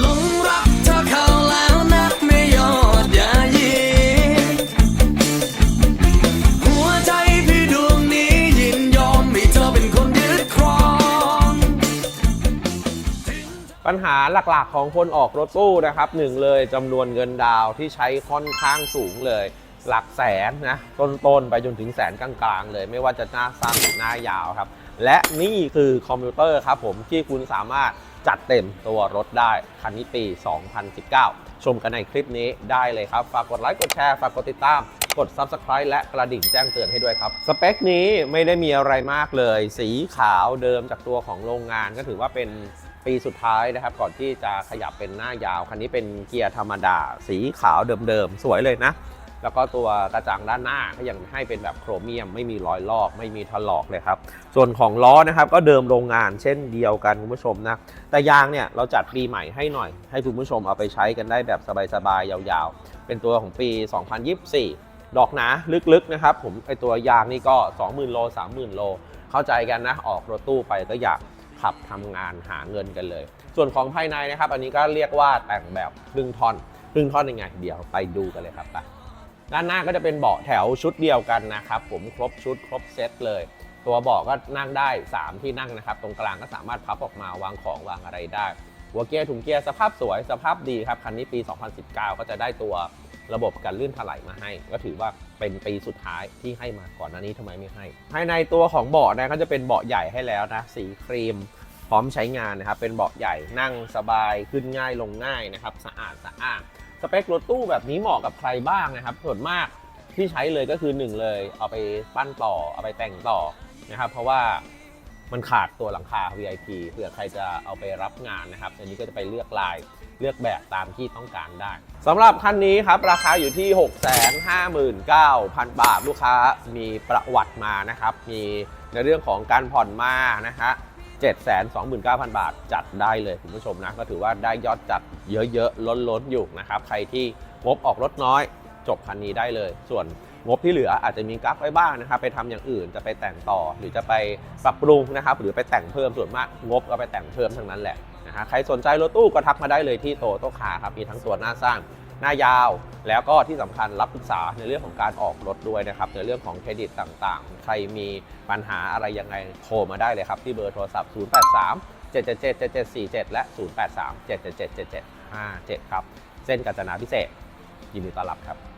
หลงรักเธอเขาแล้วนักไม่ยอดยายีหัวใจพี่ดวงนี้ยินยอมให้เธอเป็นคนยึดครอง ปัญหาหลักๆของคนออกรถตู้นะครับหนึ่งเลยจำนวนเงินดาวที่ใช้ค่อนข้างสูงเลย หลักแสนนะต้นๆ ไปจนถึงแสนกลางๆ เลย ไม่ว่าจะหน้าสั้นหรือหน้ายาวครับ และนี่คือคอมพิวเตอร์ครับผมที่คุณสามารถ จัดเต็มตัวรถได้ คันนี้ปี 2019 ชมกันในคลิปนี้ได้เลยครับ ฝากกดไลค์ กดแชร์ ฝากกดติดตาม กด Subscribe และกระดิ่งแจ้งเตือนให้ด้วยครับ สเปคนี้ไม่ได้มีอะไรมากเลย สีขาวเดิมจากตัวของโรงงานก็ถือว่าเป็นปีสุดท้ายนะครับ ก่อนที่จะขยับเป็นหน้ายาว คันนี้เป็นเกียร์ธรรมดา สีขาวเดิมๆ สวยเลยนะ แล้วก็ตัวกระจังด้านหน้าก็ยังให้เป็นแบบโครเมียม ไม่มีรอยลอก ไม่มีถลอกเลยครับ ส่วนของล้อนะครับก็เดิมโรงงานเช่นเดียวกันคุณผู้ชมนะ แต่ยางเนี่ยเราจัดปีใหม่ให้หน่อย ให้คุณผู้ชมเอาไปใช้กันได้แบบสบายๆยาวๆ เป็นตัวของปี 2024 ดอกหนาลึกๆนะครับผมไอตัวยางนี่ก็ 20,000 โล 30,000 โล เข้าใจกันนะออกรถตู้ไปก็อยากขับทำงานหาเงินกันเลย ส่วนของภายในนะครับ อันนี้ก็เรียกว่าแต่งแบบครึ่งท่อนครึ่งท่อนยังไง เดี๋ยวไปดูกันเลยครับไป ด้านหน้าก็จะเป็นเบาะแถวชุดเดียวกันนะครับ ผมครบชุดครบเซตเลย ตัวเบาะก็นั่งได้ 3 ที่นั่งนะครับ ตรงกลางก็สามารถพับออกมาวางของวางอะไรได้หัวเกียร์ถุงเกียร์สภาพสวยสภาพดีครับ คันนี้ปี 2019 ก็จะได้ตัวระบบการลื่นถลายมาให้ ก็ถือว่าเป็นปีสุดท้ายที่ให้มาก่อนหน้านี้ทำไมไม่ให้ ภายในตัวของเบาะนะก็จะเป็นเบาะใหญ่ให้แล้วนะสีครีม พร้อมใช้งานนะครับเป็นเบาะใหญ่นั่งสบายขึ้นง่ายลงง่ายนะครับสะอาดสะอาด สเปครถตู้แบบนี้เหมาะกับใครบ้างนะครับ ส่วนมากที่ใช้เลยก็คือหนึ่งเลย เอาไปปั้นต่อเอาไปแต่งต่อนะครับ เพราะว่ามันขาดตัวหลังคา VIP เผื่อใครจะเอาไปรับงานนะครับอันนี้ก็จะไปเลือกลายเลือกแบบตามที่ต้องการได้สำหรับคันนี้ครับ ราคาอยู่ที่ 659,000 บาท ลูกค้ามีประวัติมานะครับ มีในเรื่องของการผ่อนมานะฮะ 729,000 บาทจัดได้เลยคุณผู้ชมนะ ก็ถือว่าได้ยอดจัดเยอะๆ ล้นๆ อยู่นะครับ ใครที่งบออกรถน้อย จบคันนี้ได้เลย ส่วนงบที่เหลืออาจจะมีกั๊กไว้บ้างนะครับ ไปทำอย่างอื่นจะไปแต่งต่อหรือจะไปปรับปรุงนะครับ หรือไปแต่งเพิ่มส่วนมากงบก็ไปแต่งเพิ่มทั้งนั้นแหละนะฮะใครสนใจรถตู้ก็ทักมาได้เลยที่โตโต้คาครับมีทั้งตัวหน้าสร้าง หน้ายาว แล้วก็ที่สำคัญรับปรึกษาในเรื่องของการออกรถด้วยนะครับ ในเรื่องของเครดิตต่างๆ ใครมีปัญหาอะไรยังไงโทรมาได้เลยครับ ที่เบอร์โทรศัพท์ 083 777 7747 และ 083 777 7757 ครับ เส้นกาญจนาพิเศษ ยินดีต้อนรับครับ